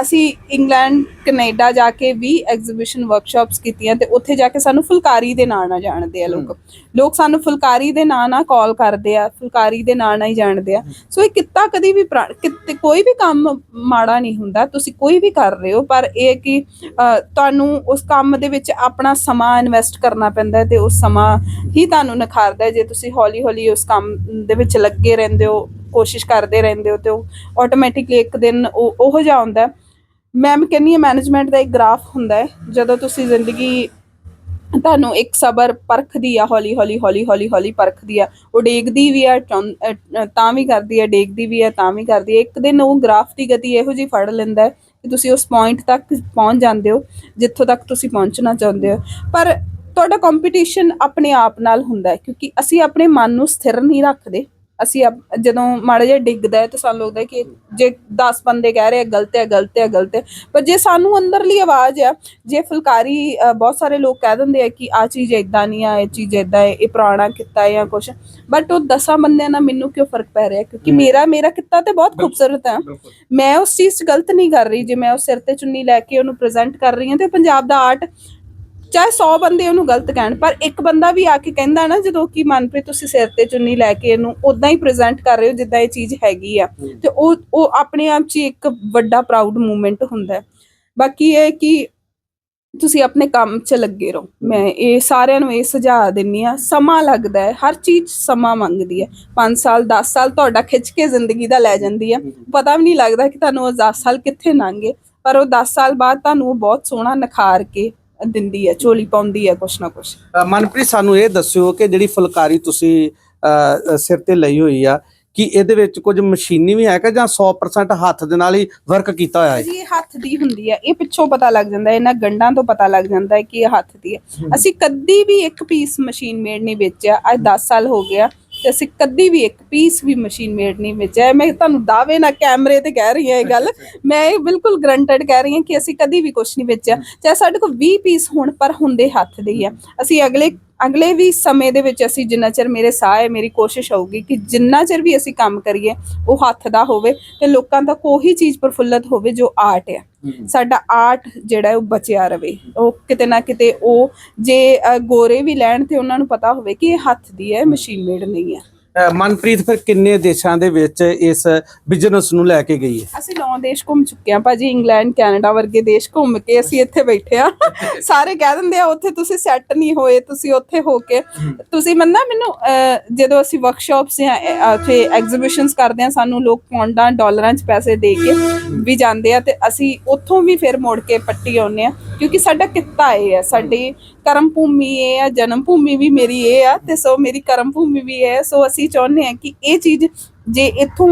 ਅਸੀਂ ਇੰਗਲੈਂਡ, ਕੈਨੇਡਾ ਜਾ ਕੇ ਵੀ ਐਗਜ਼ੀਬਿਸ਼ਨ ਵਰਕਸ਼ਾਪਸ ਕੀਤੀਆਂ ਤੇ ਉੱਥੇ ਜਾ ਕੇ ਸਾਨੂੰ ਫੁਲਕਾਰੀ ਦੇ ਨਾਂ ਨਾਲ ਜਾਣਦੇ ਆ ਲੋਕ। ਲੋਕ ਸਾਨੂੰ ਫੁਲਕਾਰੀ ਦੇ ਨਾਂ ਨਾਲ ਕਾਲ ਕਰਦੇ ਆ, ਫੁਲਕਾਰੀ ਦੇ ਨਾਂ ਨਾਲ ਹੀ ਜਾਣਦੇ ਆ। ਸੋ ਇਹ ਕਿੱਤਾ ਕਦੀ ਵੀ ਪੁਰਾ- ਕਿਤੇ ਕੋਈ ਵੀ ਕੰਮ ਮਾੜਾ ਨਹੀਂ ਹੁੰਦਾ, ਤੁਸੀਂ ਕੋਈ ਵੀ ਕਰ ਰਹੇ ਹੋ, ਪਰ ਇਹ ਕਿ ਤੁਹਾਨੂੰ ਉਸ ਕੰਮ ਦੇ ਵਿੱਚ ਆਪਣਾ ਸਮਾਂ ਇਨਵੈਸਟ ਕਰਨਾ ਪੈਂਦਾ ਹੈ ਤੇ ਉਸ ਸਮਾਂ ਹੀ ਤੁਹਾਨੂੰ ਨਿਖਾਰਦਾ ਜੇ ਤੁਸੀਂ ਹੌਲੀ ਹੌਲੀ ਉਸ ਕੰਮ ਦੇ ਵਿੱਚ ਲੱਗੇ ਰਹਿੰਦੇ ਹੋ, ਕੋਸ਼ਿਸ਼ ਕਰਦੇ ਰਹਿੰਦੇ ਹੋ ਤੇ ਉਹ ਆਟੋਮੈਟਿਕਲੀ ਇੱਕ ਦਿਨ ਉਹ, ਉਹੋ ਜਿਹਾ ਹੁੰਦਾ ਮੈਂ ਕਹਿੰਨੀ ਹਾਂ ਮੈਨੇਜਮੈਂਟ ਦਾ ਇੱਕ ਗ੍ਰਾਫ ਹੁੰਦਾ ਹੈ, ਜਦੋਂ ਤੁਸੀਂ ਜ਼ਿੰਦਗੀ ਤੁਹਾਨੂੰ ਇੱਕ ਸਬਰ ਪਰਖਦੀ ਆ, ਹੌਲੀ ਹੌਲੀ ਹੌਲੀ ਹੌਲੀ ਹੌਲੀ ਪਰਖਦੀ ਆ, ਉਹ ਡੇਗਦੀ ਵੀ ਆ ਚਾਹੁੰ- ਤਾਂ ਵੀ ਕਰਦੀ ਆ, ਡੇਗਦੀ ਵੀ ਆ, ਤਾਂ ਵੀ ਕਰਦੀ ਆ, ਇੱਕ ਦਿਨ ਉਹ ਗ੍ਰਾਫ ਦੀ ਗਤੀ ਇਹੋ ਜਿਹੀ ਫੜ ਲੈਂਦਾ ਹੈ ਕਿ ਤੁਸੀਂ ਉਸ ਪੁਆਇੰਟ ਤੱਕ ਪਹੁੰਚ ਜਾਂਦੇ ਹੋ, ਜਿੱਥੋਂ ਤੱਕ ਤੁਸੀਂ ਪਹੁੰਚਣਾ ਚਾਹੁੰਦੇ ਹੋ। ਪਰ ਤੁਹਾਡਾ ਕੰਪੀਟੀਸ਼ਨ ਆਪਣੇ ਆਪ ਨਾਲ ਹੁੰਦਾ ਹੈ ਕਿਉਂਕਿ ਅਸੀਂ ਆਪਣੇ ਮਨ ਨੂੰ ਸਥਿਰ ਨਹੀਂ ਰੱਖਦੇ। ਅਸੀਂ ਜਦੋਂ ਮਾੜਾ ਜਿਹਾ ਡਿੱਗਦਾ ਹੈ ਤਾਂ ਸਾਨੂੰ ਲੱਗਦਾ ਹੈ ਕਿ ਜੇ 10 ਬੰਦੇ ਕਹਿ ਰਹੇ ਆ ਗਲਤ ਹੈ ਗਲਤ ਹੈ ਗਲਤ ਹੈ। ਪਰ ਜੇ ਸਾਨੂੰ ਅੰਦਰਲੀ ਆਵਾਜ਼ ਆ ਜੇ ਫੁਲਕਾਰੀ ਬਹੁਤ ਸਾਰੇ ਲੋਕ ਕਹਿ ਦਿੰਦੇ ਆ ਕਿ ਆ ਚੀਜ਼ ਇਦਾਂ ਨਹੀਂ ਆ ਇਹ ਚੀਜ਼ ਇਦਾਂ ਹੈ ਇਹ ਪੁਰਾਣਾ ਕਿੱਤਾ ਹੈ ਜਾਂ ਕੁਝ ਬਟ ਉਹ ਦਸਾਂ ਬੰਦਿਆਂ ਨਾਲ ਮੈਨੂੰ ਕਿਉਂ ਫ਼ਰਕ ਪੈ ਰਿਹਾ? ਕਿਉਂਕਿ ਮੇਰਾ ਮੇਰਾ ਕਿੱਤਾ ਤੇ ਬਹੁਤ ਖੂਬਸੂਰਤ ਹੈ। ਮੈਂ ਉਸ ਚੀਜ਼ ਗਲਤ ਨਹੀਂ ਕਰ ਰਹੀ ਜੇ ਮੈਂ ਉਸ ਸਿਰ ਤੇ ਚੁੰਨੀ ਲੈ ਕੇ ਉਹਨੂੰ ਪ੍ਰੈਜ਼ੈਂਟ ਕਰ ਰਹੀ ਹਾਂ ਤੇ ਪੰਜਾਬ ਦਾ ਆਰਟ ਚਾਹੇ 100 ਬੰਦੇ ਉਹਨੂੰ ਗਲਤ ਕਹਿਣ ਪਰ ਇੱਕ ਬੰਦਾ ਵੀ ਆ ਕੇ ਕਹਿੰਦਾ ਨਾ ਜਦੋਂ ਕਿ ਮਨਪ੍ਰੀਤ ਤੁਸੀਂ ਸਿਰ ਤੇ ਚੁੰਨੀ ਲੈ ਕੇ ਇਹਨੂੰ ਉਦਾਂ ਹੀ ਪ੍ਰੈਜ਼ੈਂਟ ਕਰ ਰਹੇ ਹੋ ਜਿੱਦਾਂ ਇਹ ਚੀਜ਼ ਹੈਗੀ ਆ। ਤੇ ਉਹ ਉਹ ਆਪਣੇ ਆਪ 'ਚ ਹੀ ਇੱਕ ਵੱਡਾ ਪ੍ਰਾਊਡ ਮੂਮੈਂਟ ਹੁੰਦਾ। ਹੈ ਬਾਕੀ ਇਹ ਕਿ ਤੁਸੀਂ ਆਪਣੇ ਕੰਮ 'ਚ ਲੱਗੇ ਰਹੋ। ਮੈਂ ਇਹ ਸਾਰਿਆਂ ਨੂੰ ਇਹ ਸੁਝਾਅ ਦਿੰਨੀ ਆ ਸਮਾਂ ਲੱਗਦਾ ਹੈ ਹਰ ਚੀਜ਼ ਸਮਾਂ ਮੰਗਦੀ ਹੈ। 5 ਸਾਲ 10 ਸਾਲ ਤੁਹਾਡਾ ਖਿੱਚ ਕੇ ਜ਼ਿੰਦਗੀ ਦਾ ਲੈ ਜਾਂਦੀ ਆ ਪਤਾ ਵੀ ਨਹੀਂ ਲੱਗਦਾ ਕਿ ਤੁਹਾਨੂੰ ਉਹ 10 ਸਾਲ ਕਿੱਥੇ ਲੰਘੇ ਪਰ ਉਹ 10 ਸਾਲ ਬਾਅਦ ਤੁਹਾਨੂੰ ਉਹ ਬਹੁਤ ਸੋਹਣਾ ਨਿਖਾਰ ਕੇ ਦਿੰਦੀ ਹੈ ਝੋਲੀ ਪਾਉਂਦੀ ਹੈ ਕੁਛ ਨਾ ਕੁਛ।
ਅ, ਮਨਪ੍ਰੀਤ ਸਾਨੂੰ ਇਹ ਦੱਸਿਓ ਕਿ ਜਿਹੜੀ ਫੁਲਕਾਰੀ ਤੁਸੀਂ ਅ, ਅ, ਸਿਰ ਤੇ ਲਈ ਹੋਈ ਆ ਕਿ ਇਹਦੇ ਵਿੱਚ ਕੁਝ ਮਸ਼ੀਨੀ ਵੀ ਹੈ ਕਿ ਜਾਂ 100% ਹੱਥ ਦੇ ਨਾਲ ਹੀ ਵਰਕ ਕੀਤਾ ਹੋਇਆ ਹੈ?
ਜੀ ਇਹ ਹੱਥ ਦੀ ਹੁੰਦੀ ਹੈ। ਇਹ ਪਿੱਛੋਂ ਪਤਾ ਲੱਗ ਜਾਂਦਾ ਹੈ ਇਹਨਾਂ ਗੰਡਾਂ ਤੋਂ ਪਤਾ ਲੱਗ ਜਾਂਦਾ ਹੈ ਕਿ ਇਹ ਹੱਥ ਦੀ ਹੈ। ਅਸੀਂ ਕਦੀ ਵੀ ਇੱਕ ਪੀਸ ਮਸ਼ੀਨ ਮੇਡ ਨਹੀਂ ਵੇਚਿਆ। ਅੱਜ 10 ਸਾਲ ਹੋ ਗਿਆ ਤੇ ਅਸੀਂ ਕਦੀ ਵੀ ਇੱਕ ਪੀਸ ਵੀ ਮਸ਼ੀਨ ਮੇਡ ਨਹੀਂ ਵੇਚਿਆ। ਮੈਂ ਤੁਹਾਨੂੰ ਦਾਅਵੇ ਨਾਲ ਕੈਮਰੇ ਤੇ ਕਹਿ ਰਹੀ ਹਾਂ ਇਹ ਗੱਲ। ਮੈਂ ਇਹ ਬਿਲਕੁਲ ਗਰੰਟਡ ਕਹਿ ਰਹੀ ਹਾਂ ਕਿ ਅਸੀਂ ਕਦੀ ਵੀ ਕੁਝ ਨਹੀਂ ਵੇਚਿਆ। ਚਾਹੇ ਸਾਡੇ ਕੋਲ 20 ਪੀਸ ਹੋਣ ਪਰ ਹੁੰਦੇ ਹੱਥ ਦੇ ਹੀ ਆ। ਅਸੀਂ ਅਗਲੇ ਅਗਲੇ ਵੀ ਸਮੇਂ ਦੇ ਵਿੱਚ ਅਸੀਂ ਜਿੰਨਾ ਚਿਰ ਮੇਰੇ ਸਾਹ ਹੈ ਮੇਰੀ ਕੋਸ਼ਿਸ਼ ਹੋਊਗੀ ਕਿ ਜਿੰਨਾ ਚਿਰ ਵੀ ਅਸੀਂ ਕੰਮ ਕਰੀਏ ਉਹ ਹੱਥ ਦਾ ਹੋਵੇ ਤੇ ਲੋਕਾਂ ਤੱਕ ਉਹੀ ਚੀਜ਼ ਪ੍ਰਫੁੱਲਤ ਹੋਵੇ ਜੋ ਆਰਟ ਹੈ। ਸਾਡਾ ਆਰਟ ਜਿਹੜਾ ਉਹ ਬਚਿਆ ਰਵੇ। ਉਹ ਕਿਤੇ ਨਾ ਕਿਤੇ ਉਹ ਜੇ ਗੋਰੇ ਵੀ ਲੈਣ ਤੇ ਉਹਨਾਂ ਨੂੰ ਪਤਾ ਹੋਵੇ ਕਿ ਇਹ ਹੱਥ ਦੀ ਹੈ ਮਸ਼ੀਨ ਮੇਡ ਨਹੀਂ ਹੈ।
ਮਨਪ੍ਰੀਤ ਫਿਰ ਕਿੰਨੇ ਦੇਸ਼ਾਂ ਦੇ ਵਿੱਚ ਇਸ ਬਿਜ਼ਨਸ ਨੂੰ ਲੈ ਕੇ ਗਈ ਹੈ?
ਅਸੀਂ ਨੌ ਦੇਸ਼ ਘੁੰਮ ਚੁੱਕੇ ਹਾਂ ਭਾਜੀ ਇੰਗਲੈਂਡ ਕੈਨੇਡਾ ਵਰਗੇ ਦੇਸ਼ ਘੁੰਮ ਕੇ ਅਸੀਂ ਇੱਥੇ ਬੈਠੇ ਆ ਸਾਰੇ ਕਹਿ ਦਿੰਦੇ ਆ ਉੱਥੇ ਤੁਸੀਂ ਸੈੱਟ ਨਹੀਂ ਹੋਏ ਤੁਸੀਂ ਉੱਥੇ ਹੋ ਕੇ ਤੁਸੀਂ ਮੰਨਣਾ ਮੈਨੂੰ ਜਦੋਂ ਅਸੀਂ ਵਰਕਸ਼ਾਪਸ ਜਾਂ ਉੱਥੇ ਐਗਜ਼ੀਬਿਸ਼ਨਸ ਕਰਦੇ ਆ ਸਾਨੂੰ ਲੋਕ ਪੌਂਡਾਂ ਡਾਲਰਾਂ 'ਚ ਪੈਸੇ ਦੇ ਕੇ ਵੀ ਜਾਂਦੇ ਆ ਤੇ ਅਸੀਂ ਉੱਥੋਂ ਵੀ ਫਿਰ ਮੁੜ ਕੇ ਪੱਟੀ ਆਉਂਦੇ ਆ ਕਿਉਂਕਿ ਸਾਡਾ ਕਿੱਤਾ ਇਹ ਹੈ ਸਾਡੀ ਕਰਮ ਭੂਮੀ ਇਹ ਆ ਜਨਮ ਭੂਮੀ ਵੀ ਮੇਰੀ ਇਹ ਆ ਤੇ ਸੋ ਮੇਰੀ ਕਰਮ ਭੂਮੀ ਵੀ ਇਹ ਹੈ ਸੋ ਅਸੀਂ ਚਾਹੁੰਦੇ ਆ ਕਿ ਇਹ ਚੀਜ਼ ਜੇ ਇੱਥੋਂ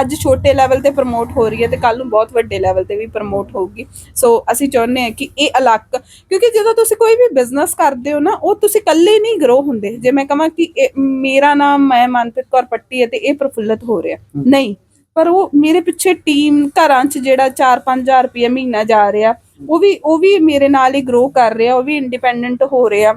ਅੱਜ ਛੋਟੇ ਲੈਵਲ ਤੇ ਪ੍ਰਮੋਟ ਹੋ ਰਹੀ ਹੈ ਤੇ ਕੱਲ ਨੂੰ ਬਹੁਤ ਵੱਡੇ ਲੈਵਲ ਤੇ ਵੀ ਪ੍ਰਮੋਟ ਹੋਊਗੀ। ਸੋ ਅਸੀਂ ਚਾਹੁੰਦੇ ਹਾਂ ਕਿ ਇਹ ਅਲੱਗ ਕਿਉਂਕਿ ਜਦੋਂ ਤੁਸੀਂ ਕੋਈ ਵੀ ਬਿਜ਼ਨਸ ਕਰਦੇ ਹੋ ਨਾ ਉਹ ਤੁਸੀਂ ਇਕੱਲੇ ਨਹੀਂ ਗਰੋ ਹੁੰਦੇ। ਜੇ ਮੈਂ ਕਹਾਂ ਕਿ ਇਹ ਮੇਰਾ ਨਾਮ ਮੈਂ ਮਨਪ੍ਰੀਤ ਕੌਰ ਪੱਟੀ ਹੈ ਤੇ ਇਹ ਪ੍ਰਫੁੱਲਤ ਹੋ ਰਿਹਾ। ਨਹੀਂ ਪਰ ਉਹ ਮੇਰੇ ਪਿੱਛੇ ਟੀਮ ਘਰਾਂ 'ਚ ਜਿਹੜਾ 4-5000 ਰੁਪਏ ਮਹੀਨਾ ਜਾ ਰਿਹਾ ਉਹ ਵੀ ਉਹ ਵੀ ਮੇਰੇ ਨਾਲ ਹੀ ਗਰੋ ਕਰ ਰਿਹਾ ਉਹ ਵੀ ਇੰਡੀਪੈਂਡੈਂਟ ਹੋ ਰਿਹਾ।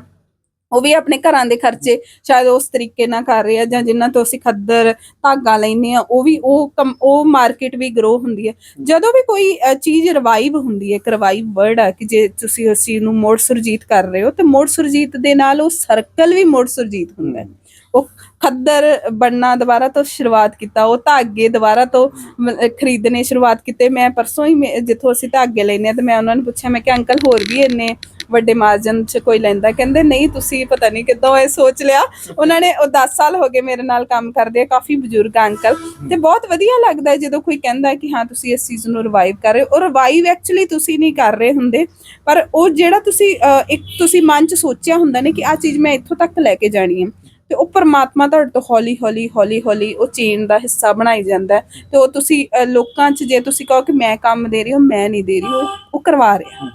ਉਹ ਵੀ ਆਪਣੇ ਘਰਾਂ ਦੇ ਖਰਚੇ ਸ਼ਾਇਦ ਉਸ ਤਰੀਕੇ ਨਾਲ ਕਰ ਰਹੇ ਆ ਜਾਂ ਜਿਨ੍ਹਾਂ ਤੋਂ ਅਸੀਂ ਖੱਦਰ ਧਾਗਾ ਲੈਨੇ ਆ, ਉਹ ਵੀ ਉਹ ਕਮ- ਉਹ ਮਾਰਕੀਟ ਵੀ ਗਰੋ ਹੁੰਦੀ ਹੈ। ਜਦੋਂ ਵੀ ਕੋਈ ਚੀਜ਼ ਰਿਵਾਈਵ ਹੁੰਦੀ ਹੈ, ਇੱਕ ਰਿਵਾਈਵ ਵਰਡ ਆ ਕਿ ਜੇ ਤੁਸੀਂ ਉਸ ਚੀਜ਼ ਨੂੰ ਮੋੜ ਸੁਰਜੀਤ ਕਰ ਰਹੇ ਹੋ, ਤੇ ਮੋੜ ਸੁਰਜੀਤ ਦੇ ਨਾਲ ਉਹ ਸਰਕਲ ਵੀ ਮੋੜ ਸੁਰਜੀਤ ਹੁੰਦਾ ਹੈ। ਉਹ ਖੱਦਰ ਬਣਨਾ ਦੁਬਾਰਾ ਤੋਂ ਸ਼ੁਰੂਆਤ ਕੀਤਾ, ਉਹ ਧਾਗੇ ਦੁਬਾਰਾ ਤੋਂ ਮ- ਖਰੀਦਣੇ ਸ਼ੁਰੂਆਤ ਕੀਤੇ। ਮੈਂ ਪਰਸੋਂ ਹੀ ਮੈਂ- ਜਿੱਥੋਂ ਅਸੀਂ ਧਾਗੇ ਲੈਨੇ ਆ ਤੇ ਮੈਂ ਉਹਨਾਂ ਨੂੰ ਪੁੱਛਿਆ, ਮੈਂ ਕਿ ਅੰਕਲ, ਹੋਰ ਵੀ ਇੰਨੇ ਵੱਡੇ ਮਾਰਜਨ 'ਚ ਕੋਈ ਲੈਂਦਾ, ਕਹਿੰਦੇ ਨਹੀਂ ਤੁਸੀਂ ਪਤਾ ਨਹੀਂ ਕਿੱਦਾਂ ਇਹ ਸੋਚ ਲਿਆ। ਉਹਨਾਂ ਨੇ ਉਹ 10 ਸਾਲ ਹੋ ਗਏ ਮੇਰੇ ਨਾਲ ਕੰਮ ਕਰਦੇ ਆ ਕਾਫੀ ਬਜ਼ੁਰਗ ਅੰਕਲ। ਤੇ ਬਹੁਤ ਵਧੀਆ ਲੱਗਦਾ ਜਦੋਂ ਕੋਈ ਕਹਿੰਦਾ ਕਿ ਹਾਂ, ਤੁਸੀਂ ਇਸ ਚੀਜ਼ ਨੂੰ ਰਿਵਾਈਵ ਕਰ ਰਹੇ ਹੋ। ਰਿਵਾਈਵ ਐਕਚੁਅਲੀ ਤੁਸੀਂ ਨਹੀਂ ਕਰ ਰਹੇ ਹੁੰਦੇ, ਪਰ ਉਹ ਜਿਹੜਾ ਤੁਸੀਂ ਇੱਕ ਤੁਸੀਂ ਮਨ 'ਚ ਸੋਚਿਆ ਹੁੰਦਾ ਨੇ ਕਿ ਆ ਚੀਜ਼ ਮੈਂ ਇੱਥੋਂ ਤੱਕ ਲੈ ਕੇ ਜਾਣੀ ਹੈ। ਤੇ ਉਹ ਪਰਮਾਤਮਾ ਤੁਹਾਡੇ ਤੋਂ ਹੌਲੀ ਹੌਲੀ ਹੌਲੀ ਹੌਲੀ ਉਹ ਚੇਨ ਦਾ ਹਿੱਸਾ ਬਣਾਈ ਜਾਂਦਾ ਤੇ ਉਹ ਤੁਸੀਂ ਲੋਕਾਂ 'ਚ ਜੇ ਤੁਸੀਂ ਕਹੋ ਕਿ ਮੈਂ ਕੰਮ ਦੇ ਰਹੀ ਹਾਂ, ਮੈਂ ਨਹੀਂ ਦੇ ਰਹੀ, ਉਹ ਉਹ ਕਰਵਾ ਰਿਹਾ।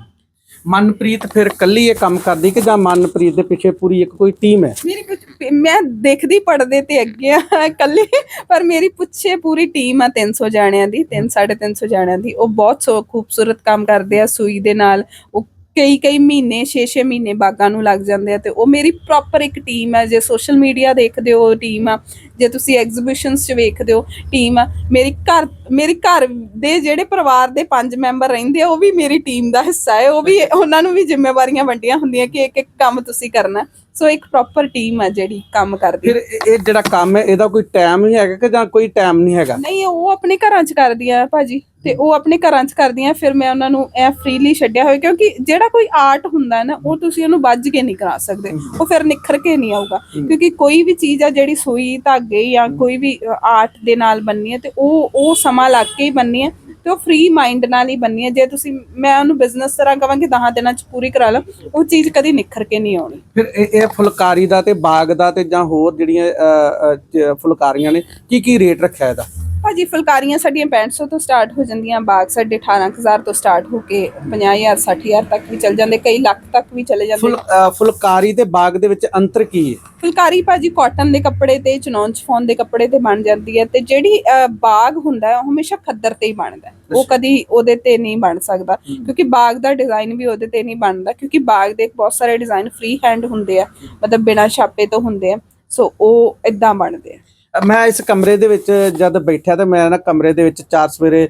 ਮਨਪ੍ਰੀਤ ਫਿਰ ਕੱਲੀ ਇਹ ਕੰਮ ਕਰਦੀ ਕਿ ਜਾਂ ਮਨਪ੍ਰੀਤ ਦੇ ਪਿੱਛੇ ਪੂਰੀ ਇੱਕ ਕੋਈ ਟੀਮ ਹੈ?
ਮੇਰੀ ਪੁੱਛ- ਮੈਂ ਦੇਖਦੀ ਪੜਦੇ ਤੇ ਅੱਗੇ ਆ, ਇਕੱਲੇ, ਪਰ ਮੇਰੀ ਪੁੱਛੇ ਪੂਰੀ ਟੀਮ ਆ 300 ਜਾਣਿਆਂ ਦੀ 3 350 ਜਾਣਿਆਂ ਦੀ। ਉਹ ਬਹੁਤ ਸੋ ਖੂਬਸੂਰਤ ਕੰਮ ਕਰਦੇ ਆ ਸੂਈ ਦੇ ਨਾਲ। ਉਹ ਕਈ ਕਈ ਮਹੀਨੇ 6-6 ਮਹੀਨੇ ਬਾਗਾਂ ਨੂੰ ਲੱਗ ਜਾਂਦੇ ਆ ਤੇ ਉਹ ਮੇਰੀ ਪ੍ਰੋਪਰ ਇੱਕ ਟੀਮ ਹੈ ਜੇ ਸੋਸ਼ਲ ਮੀਡੀਆ ਦੇਖਦੇ ਹੋ ਟੀਮ ਆ। ਜੇ ਤੁਸੀਂ ਐਗਜ਼ੀਬਿਸ਼ਨਸ 'ਚ ਵੇਖਦੇ ਹੋ ਟੀਮ ਆ ਮੇਰੀ ਘਰ ਮੇਰੀ ਘਰ ਦੇ ਜਿਹੜੇ ਪਰਿਵਾਰ ਦੇ ਪੰਜ ਮੈਂਬਰ ਰਹਿੰਦੇ ਆ ਉਹ ਵੀ ਮੇਰੀ ਟੀਮ ਦਾ ਹਿੱਸਾ ਹੈ ਉਹ ਵੀ ਉਹਨਾਂ ਨੂੰ ਵੀ ਜ਼ਿੰਮੇਵਾਰੀਆਂ ਵੰਡੀਆਂ ਹੁੰਦੀਆਂ ਕਿ ਇੱਕ ਇੱਕ ਕੰਮ ਤੁਸੀਂ ਕਰਨਾ। ਸੋ ਇੱਕ ਪ੍ਰੋਪਰ ਟੀਮ ਆ ਜਿਹੜੀ ਕੰਮ ਕਰਦੀ।
ਫਿਰ ਇਹ ਇਹ ਜਿਹੜਾ ਕੰਮ ਹੈ ਇਹਦਾ ਕੋਈ ਟਾਈਮ ਨਹੀਂ ਹੈਗਾ ਕਿ ਜਾਂ ਕੋਈ ਟਾਈਮ ਨਹੀਂ ਹੈਗਾ?
ਨਹੀਂ ਉਹ ਆਪਣੇ ਘਰਾਂ 'ਚ ਕਰਦੀਆਂ ਭਾਜੀ ਤੇ ਉਹ ਆਪਣੇ ਘਰਾਂ 'ਚ ਕਰਦੀਆਂ ਫਿਰ ਮੈਂ ਉਹਨਾਂ ਨੂੰ ਐ ਫ੍ਰੀਲੀ ਛੱਡਿਆ ਹੋਇਆ ਕਿਉਂਕਿ ਜਿਹੜਾ ਕੋਈ ਆਰਟ ਹੁੰਦਾ ਹੈ ਨਾ ਉਹ ਤੁਸੀਂ ਉਹਨੂੰ ਵੱਜ ਕੇ ਨਹੀਂ ਕਰਾ ਸਕਦੇ। ਉਹ ਫਿਰ ਨਿਖਰ ਕੇ ਨਹੀਂ ਆਊਗਾ। ਕਿਉਂਕਿ ਕੋਈ ਵੀ ਚੀਜ਼ ਆ ਜਿਹੜੀ ਸੂਈ ਧਾਗੇ ਜਾਂ ਕੋਈ ਵੀ ਆਰਟ ਦੇ ਨਾਲ ਬੰਨੀ ਹੈ ਤੇ ਉਹ ਉਹ ਸਮਾਂ ਲੱਗ ਕੇ ਹੀ ਬੰਨੀ ਹੈ ਤੇ ਉਹ ਫ੍ਰੀ ਮਾਈਂਡ ਨਾਲ ਹੀ ਬੰਨੀ ਹੈ ਜੇ ਤੁਸੀਂ ਮੈਂ ਉਹਨੂੰ ਬਿਜ਼ਨਸ ਤਰ੍ਹਾਂ ਕਵਾਂਗੀ 10 ਦਿਨਾਂ ਚ ਪੂਰੀ ਕਰਾ ਲਓ ਉਹ ਚੀਜ਼ ਕਦੀ ਨਿਖਰ ਕੇ ਨਹੀਂ ਆਉਣੀ।
ਫਿਰ ਇਹ ਇਹ ਫੁਲਕਾਰੀ ਦਾ ਤੇ ਬਾਗ ਦਾ ਤੇ ਜਾਂ ਹੋਰ ਜਿਹੜੀਆਂ ਅ, ਅ, ਚ- ਫੁਲਕਾਰੀਆਂ ਨੇ ਕੀ ਕੀ ਰੇਟ ਰੱਖਿਆ ਇਹਦਾ?
ਭਾਜੀ ਫੁਲਕਾਰੀਆਂ ਸਾਡੀਆਂ 6500 ਤੋਂ ਸਟਾਰਟ ਹੋ ਜਾਂਦੀਆਂ ਬਾਗ ਸਾਡੇ 18000 ਤੋਂ ਸਟਾਰਟ ਹੋ ਕੇ 50000 60000 ਤੱਕ ਵੀ ਚੱਲ ਜਾਂਦੇ ਕਈ ਲੱਖ ਤੱਕ ਵੀ ਚਲੇ ਜਾਂਦੇ।
ਫੁਲ ਅ, ਫੁਲਕਾਰੀ ਤੇ ਬਾਗ ਦੇ ਵਿੱਚ ਅੰਤਰ ਕੀ ਹੈ?
ਫੁਲਕਾਰੀ ਭਾਜੀ ਕਾਟਨ ਦੇ ਕੱਪੜੇ ਤੇ ਚਨੌਨ ਚਫੋਨ ਦੇ ਕੱਪੜੇ ਤੇ ਬਣ ਜਾਂਦੀ ਹੈ ਤੇ ਜਿਹੜੀ ਅ, ਬਾਗ ਹੁੰਦਾ ਹੈ ਉਹ ਹਮੇਸ਼ਾ ਖੱਦਰ ਤੇ ਹੀ ਬਣਦਾ ਹੈ। ਉਹ ਕਦੀ ਉਹਦੇ ਤੇ ਨਹੀਂ ਬਣ ਸਕਦਾ ਕਿਉਂਕਿ ਬਾਗ ਦਾ ਡਿਜ਼ਾਈਨ ਵੀ ਉਹਦੇ ਤੇ ਨਹੀਂ ਬਣਦਾ ਕਿਉਂਕਿ ਬਾਗ ਦੇ ਬਹੁਤ ਸਾਰੇ ਡਿਜ਼ਾਈਨ ਫ੍ਰੀ ਹੈਂਡ ਹੁੰਦੇ ਆ ਮਤਲਬ ਬਿਨਾਂ ਛਾਪੇ ਤੋਂ ਹੁੰਦੇ ਆ ਸੋ ਉਹ ਇਦਾਂ ਬਣਦੇ ਆ।
ਮੈਂ ਇਸ ਕਮਰੇ ਦੇ ਵਿੱਚ ਜਦ ਬੈਠਿਆ ਤੇ ਮੈਂ ਨਾ ਕਮਰੇ ਦੇ ਵਿੱਚ ਚਾਰ ਸਵੇਰੇ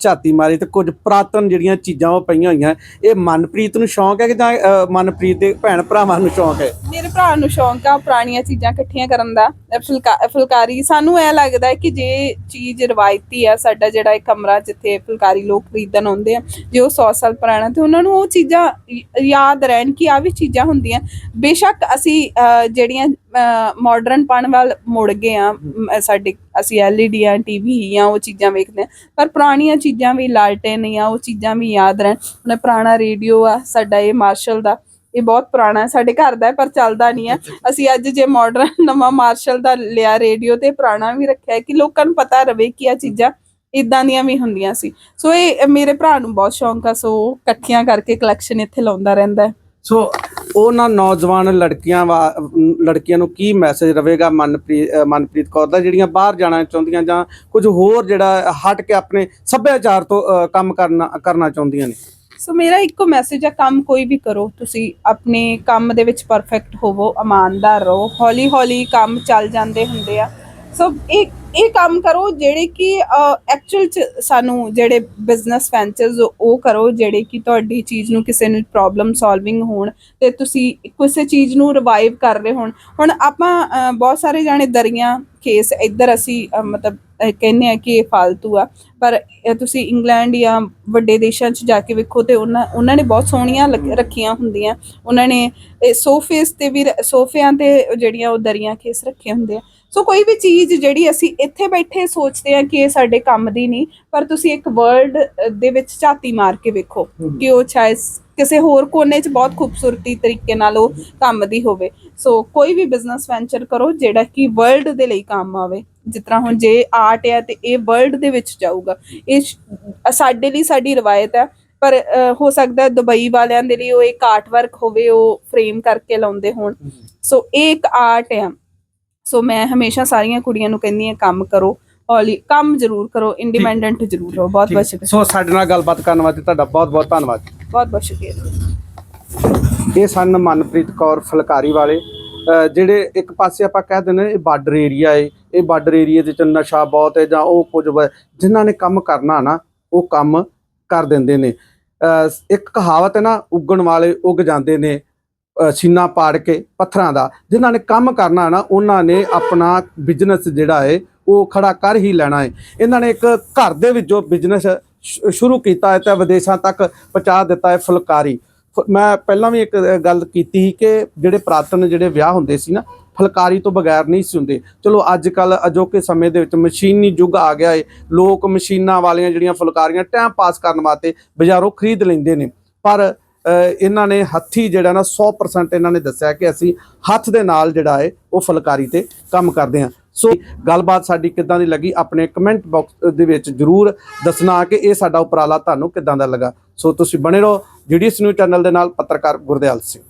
ਝਾਤੀ ਮਾਰੀ ਤੇ ਕੁਝ ਪੁਰਾਤਨ ਜਿਹੜੀਆਂ ਚੀਜ਼ਾਂ ਉਹ ਪਈਆਂ ਹੋਈਆਂ। ਇਹ ਮਨਪ੍ਰੀਤ ਨੂੰ ਸ਼ੌਂਕ ਹੈ ਕਿ ਜਾਂ ਮਨਪ੍ਰੀਤ ਦੇ ਭੈਣ ਭਰਾਵਾਂ ਨੂੰ ਸ਼ੌਂਕ ਹੈ?
ਭਰਾ ਨੂੰ ਸ਼ੌਂਕ ਆ ਪੁਰਾਣੀਆਂ ਚੀਜ਼ਾਂ ਇਕੱਠੀਆਂ ਕਰਨ ਦਾ। ਅਹ ਫੁਲਕਾ- ਫੁਲਕਾਰੀ ਸਾਨੂੰ ਇਹ ਲੱਗਦਾ ਹੈ ਕਿ ਜੇ ਚੀਜ਼ ਰਵਾਇਤੀ ਆ ਸਾਡਾ ਜਿਹੜਾ ਇਹ ਕਮਰਾ ਜਿੱਥੇ ਫੁਲਕਾਰੀ ਲੋਕ ਖਰੀਦਣ ਆਉਂਦੇ ਆ ਜੇ ਉਹ 100 ਸਾਲ ਪੁਰਾਣਾ ਤੇ ਉਹਨਾਂ ਨੂੰ ਉਹ ਚੀਜ਼ਾਂ y- ਯਾਦ ਰਹਿਣ ਕਿ ਆ ਵੀ ਚੀਜ਼ਾਂ ਹੁੰਦੀਆਂ। ਬੇਸ਼ੱਕ ਅਸੀਂ ਅਹ, ਜਿਹੜੀਆਂ ਮਾਡਰਨ ਪਣ ਵੱਲ ਮੁੜ ਗਏ ਆ ਮ, ਸਾਡੇ ਅਸੀਂ ਐਲਈਡੀ ਆ ਟੀਵੀ ਆ ਉਹ ਚੀਜ਼ਾਂ ਵੇਖਦੇ ਆ ਪਰ ਪੁਰਾਣੀਆਂ ਚੀਜ਼ਾਂ ਵੀ ਲਾਲਟੇਨ ਆ ਉਹ ਚੀਜ਼ਾਂ ਵੀ ਯਾਦ ਰਹਿਣ। ਹੁਣ ਪੁਰਾਣਾ ਰੇਡੀਓ ਆ ਸਾਡਾ ਇਹ ਮਾਰਸ਼ਲ ਦਾ ਇਹ ਬਹੁਤ ਪੁਰਾਣਾ ਹੈ ਸਾਡੇ ਘਰ ਦਾ ਹੈ ਪਰ ਚੱਲਦਾ ਨਹੀਂ ਹੈ। ਅਸੀਂ ਅੱਜ ਜੇ ਮਾਡਰਨ ਨਵਾਂ ਮਾਰਸ਼ਲ ਦਾ ਲਿਆ ਰੇਡੀਓ ਤੇ ਪੁਰਾਣਾ ਵੀ ਰੱਖਿਆ ਹੈ ਕਿ ਲੋਕਾਂ ਨੂੰ ਪਤਾ ਰਵੇ ਕਿ ਆ ਚੀਜ਼ਾਂ ਇਦਾਂ ਦੀਆਂ ਵੀ ਹੁੰਦੀਆਂ ਸੀ। ਸੋ ਇਹ ਮੇਰੇ ਭਰਾ ਨੂੰ ਬਹੁਤ ਸ਼ੌਂਕ ਆ ਸੋ ਉਹ ਇਕੱਠੀਆਂ ਕਰਕੇ ਕਲੈਕਸ਼ਨ ਇੱਥੇ ਲਾਉਂਦਾ ਰਹਿੰਦਾ ਹੈ।
ਸੋ ਉਹਨਾਂ ਨੌਜਵਾਨ ਲੜਕੀਆਂ ਲੜਕੀਆਂ ਨੂੰ ਕੀ ਮੈਸੇਜ ਰਵੇਗਾ ਮਨਪ੍ਰੀਤ ਮਨਪ੍ਰੀਤ ਕੌਰ ਦਾ ਜਿਹੜੀਆਂ ਬਾਹਰ ਜਾਣਾ ਚਾਹੁੰਦੀਆਂ ਜਾਂ ਕੁਝ ਹੋਰ ਜਿਹੜਾ ਹਟ ਕੇ ਆਪਣੇ ਸੱਭਿਆਚਾਰ ਤੋਂ ਕੰਮ ਕਰਨਾ ਕਰਨਾ ਚਾਹੁੰਦੀਆਂ ਨੇ?
ਸੋ ਮੇਰਾ ਇੱਕੋ ਮੈਸੇਜ ਹੈ ਕੰਮ ਕੋਈ ਵੀ ਕਰੋ, ਤੁਸੀਂ ਆਪਣੇ ਕੰਮ ਦੇ ਵਿੱਚ ਪਰਫੈਕਟ ਹੋਵੋ, ਇਮਾਨਦਾਰ ਰਹੋ ਹੌਲੀ ਹੌਲੀ ਕੰਮ ਚੱਲ ਜਾਂਦੇ ਹੁੰਦੇ ਆ। ਸੋ ਇਹ ਇਹ ਕੰਮ ਕਰੋ ਜਿਹੜੇ ਕਿ ਐਕਚੁਅਲ ਚ ਸਾਨੂੰ ਜਿਹੜੇ ਬਿਜ਼ਨਸ ਵੈਂਚਰਸ ਉਹ ਕਰੋ ਜਿਹੜੇ ਕਿ ਤੁਹਾਡੀ ਚੀਜ਼ ਨੂੰ ਕਿਸੇ ਨੂੰ ਪ੍ਰੋਬਲਮ ਸੋਲਵਿੰਗ ਹੋਣ ਤੇ ਤੁਸੀਂ ਕਿਸੇ ਚੀਜ਼ ਨੂੰ ਰਿਵਾਈਵ ਕਰ ਰਹੇ ਹੋਣ। ਹੁਣ ਆਪਾਂ ਬਹੁਤ ਸਾਰੇ ਜਾਣੇ ਦਰੀਆਂ ਕੇਸ ਇੱਧਰ ਅਸੀਂ ਮਤਲਬ ਕਹਿੰਦੇ ਆ ਕਿ ਇਹ ਫालतू ਆ ਪਰ ਤੁਸੀਂ ਇੰਗਲੈਂਡ ਜਾਂ ਵੱਡੇ ਦੇਸ਼ਾਂ 'ਚ ਜਾ ਕੇ ਵੇਖੋ ਤੇ ਉਹਨਾਂ ਉਹਨਾਂ ਨੇ ਬਹੁਤ ਸੋਹਣੀਆਂ ਰੱਖੀਆਂ ਹੁੰਦੀਆਂ। ਉਹਨਾਂ ਨੇ ਸੋਫੇਸ ਤੇ ਵੀ ਸੋਫਿਆਂ ਤੇ ਜਿਹੜੀਆਂ ਉਹ ਦਰੀਆਂ ਖੇਸ ਰੱਖੇ ਹੁੰਦੇ ਆ। ਸੋ ਕੋਈ ਵੀ ਚੀਜ਼ ਜਿਹੜੀ ਅਸੀਂ ਇੱਥੇ ਬੈਠੇ ਸੋਚਦੇ ਆ ਕਿ ਇਹ ਸਾਡੇ ਕੰਮ ਦੀ ਨਹੀਂ ਪਰ ਤੁਸੀਂ ਇੱਕ ਵਰਲਡ ਦੇ ਵਿੱਚ ਝਾਤੀ ਮਾਰ ਕੇ ਵੇਖੋ ਕਿ ਉਹ ਸ਼ਾਇਦ ਕਿਸੇ ਹੋਰ ਕੋਨੇ 'ਚ ਬਹੁਤ ਖੂਬਸੂਰਤੀ ਤਰੀਕੇ ਨਾਲ ਉਹ ਕੰਮ ਦੀ ਹੋਵੇ। ਸੋ ਕੋਈ ਵੀ ਬਿਜ਼ਨਸ ਵੈਂਚਰ ਕਰੋ ਜਿਹੜਾ ਕਿ ਵਰਲਡ ਦੇ ਲਈ ਕੰਮ ਆਵੇ। ਜਿਸ ਤਰ੍ਹਾਂ ਹੁਣ ਜੇ ਆਰਟ ਹੈ ਤੇ ਇਹ ਵਰਲਡ ਦੇ ਵਿੱਚ ਜਾਊਗਾ। ਇਹ ਸਾਡੇ ਲਈ ਸਾਡੀ ਰਵਾਇਤ ਹੈ ਪਰ ਹੋ ਸਕਦਾ ਹੈ ਦੁਬਈ ਵਾਲਿਆਂ ਦੇ ਲਈ ਉਹ ਇੱਕ ਆਰਟ ਵਰਕ ਹੋਵੇ ਉਹ ਫਰੇਮ ਕਰਕੇ ਲਾਉਂਦੇ ਹੋਣ। ਸੋ ਇਹ ਇੱਕ ਆਰਟ ਹੈ ਸੋ ਮੈਂ ਹਮੇਸ਼ਾ ਸਾਰੀਆਂ ਕੁੜੀਆਂ ਨੂੰ ਕਹਿੰਦੀ ਹਾਂ ਕੰਮ ਕਰੋ ਹੌਲੀ ਕੰਮ ਜ਼ਰੂਰ ਕਰੋ ਇੰਡੀਪੈਂਡੈਂਟ ਜ਼ਰੂਰ ਰਹੋ। ਬਹੁਤ ਬਹੁਤ ਸ਼ੁਕਰੀਆ।
ਸੋ ਸਾਡੇ ਨਾਲ ਗੱਲਬਾਤ ਕਰਨ ਵਾਸਤੇ ਤੁਹਾਡਾ ਬਹੁਤ ਬਹੁਤ ਧੰਨਵਾਦ।
ਬਹੁਤ ਬਹੁਤ ਸ਼ੁਕਰੀਆ।
ਇਹ ਸਨ ਮਨਪ੍ਰੀਤ ਕੌਰ ਫੁਲਕਾਰੀ ਵਾਲੇ। ਜਿਹੜੇ ਇੱਕ ਪਾਸੇ ਆਪਾਂ ਕਹਿ ਦਿੰਦੇ ਇਹ ਬਾਰਡਰ ਏਰੀਆ ਏ। ਇਹ ਬਾਰਡਰ ਏਰੀਆ ਦੇ ਚ ਨਸ਼ਾ ਬਹੁਤ ਹੈ ਜਾਂ ਉਹ ਕੁਝ ਜਿਨ੍ਹਾਂ ਨੇ ਕੰਮ ਕਰਨਾ ਨਾ ਉਹ ਕੰਮ ਕਰ ਦਿੰਦੇ ਨੇ। ਇੱਕ ਕਹਾਵਤ ਹੈ ਨਾ ਉੱਗਣ ਵਾਲੇ ਉੱਗ ਜਾਂਦੇ ਨੇ। ਸੀਨਾ ਪਾੜ ਕੇ ਪੱਥਰਾਂ ਦਾ, ਜਿਨ੍ਹਾਂ ਨੇ ਕੰਮ ਕਰਨਾ ਨਾ, ਉਹਨਾਂ ਨੇ ਆਪਣਾ ਬਿਜ਼ਨਸ ਜਿਹੜਾ ਹੈ ਉਹ ਖੜਾ ਕਰ ਹੀ ਲੈਣਾ ਹੈ ਇਹਨਾਂ ਨੇ ਇੱਕ ਘਰ ਦੇ ਵਿੱਚੋਂ ਬਿਜ਼ਨਸ ਸ਼ੁਰੂ ਕੀਤਾ ਹੈ ਤੇ ਵਿਦੇਸ਼ਾਂ ਤੱਕ ਪਹੁੰਚਾ ਦਿੱਤਾ ਹੈ ਫੁਲਕਾਰੀ। ਫ- ਮੈਂ ਪਹਿਲਾਂ ਵੀ ਇੱਕ ਗੱਲ ਕੀਤੀ ਸੀ ਕਿ ਜਿਹੜੇ ਪ੍ਰਾਤਨ ਜਿਹੜੇ ਵਿਆਹ ਹੁੰਦੇ ਸੀ ਨਾ, ਫੁਲਕਾਰੀ ਤੋਂ ਬਗੈਰ ਨਹੀਂ ਸੀ ਹੁੰਦੇ। ਚਲੋ ਅੱਜ ਕੱਲ ਅਜੋਕੇ ਸਮੇਂ ਦੇ ਵਿੱਚ ਮਸ਼ੀਨੀ ਯੁੱਗ ਆ ਗਿਆ ਏ। ਲੋਕ ਮਸ਼ੀਨਾਂ ਵਾਲੀਆਂ ਜਿਹੜੀਆਂ ਫੁਲਕਾਰੀਆਂ ਟਾਈਮ ਪਾਸ ਕਰਨ ਵਾਸਤੇ ਬਾਜ਼ਾਰੋਂ ਖਰੀਦ ਲੈਂਦੇ ਨੇ। ਪਰ ਇਹਨਾਂ ਨੇ ਹੱਥੀ ਜਿਹੜਾ ਨਾ 100% ਇਹਨਾਂ ਨੇ ਦੱਸਿਆ ਕਿ ਅਸੀਂ ਹੱਥ ਦੇ ਨਾਲ ਜਿਹੜਾ ਹੈ ਉਹ ਫੁਲਕਾਰੀ ਤੇ ਕੰਮ ਕਰਦੇ ਹਾਂ। ਸੋ ਗੱਲਬਾਤ ਸਾਡੀ ਕਿੱਦਾਂ ਦੀ ਲੱਗੀ ਆਪਣੇ ਕਮੈਂਟ ਬਾਕਸ ਦੇ ਵਿੱਚ ਜਰੂਰ ਦੱਸਣਾ ਕਿ ਇਹ ਸਾਡਾ ਉਪਰਾਲਾ ਤੁਹਾਨੂੰ ਕਿੱਦਾਂ ਦਾ ਲੱਗਾ। ਸੋ ਤੁਸੀਂ ਬਣੇ ਰਹੋ ਜੀਡੀਐਸ ਨਿਊਜ਼ ਚੈਨਲ ਦੇ ਨਾਲ ਪੱਤਰਕਾਰ ਗੁਰਦਿਆਲ ਸਿੰਘ।